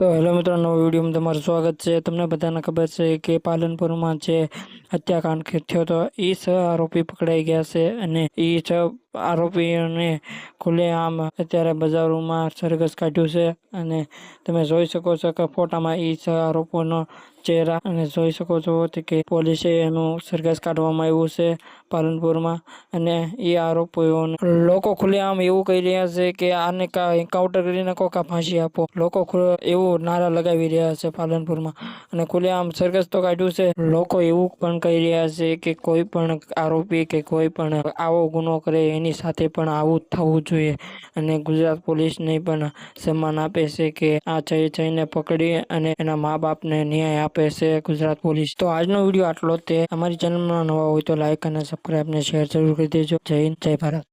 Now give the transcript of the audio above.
તો હેલો મિત્રો નવો વિડીયોમાં તમારું સ્વાગત છે. તમને બધાને ખબર છે કે પાલનપુરમાં જે હત્યાકાંડ થયો હતો એ છ આરોપી પકડાઈ ગયા છે અને એ છ આરોપીઓને ખુલ્લેઆમ અત્યારે બજારોમાં સરઘસ કાઢ્યું છે અને તમે જોઈ શકો છો કે ફોટામાં એ આરોપોનો ચહેરા અને જોઈ શકો છો કે પોલીસે એનું સરઘસ કાઢવામાં આવ્યું છે પાલનપુરમાં અને એ આરોપીઓને લોકો ખુલ્લેઆમ એવું કહી રહ્યા છે કે આને કા એન્કાઉન્ટર કરીને નાખો કા ફાંસી આપો. લોકો એવું નારા લગાવી રહ્યા છે પાલનપુરમાં અને ખુલ્લેઆમ સરઘસ તો કાઢ્યું છે. લોકો એવું પણ કહી રહ્યા છે કે કોઈ પણ આરોપી કે કોઈ પણ આવો ગુનો કરે એની સાથે પણ આવું થવું જોઈએ. અને ગુજરાત પોલીસને પણ સન્માન આપે છે કે આ જઈ જઈને પકડી અને એના મા બાપને ન્યાય આપે છે ગુજરાત પોલીસ. તો આજનો વીડિયો આટલો તે. અમારી ચેનલમાં નવા હોય તો લાઇક અને સબસ્ક્રાઈબ ને શેર જરૂર કરી દેજો. જય હિન્દ, જય ભારત.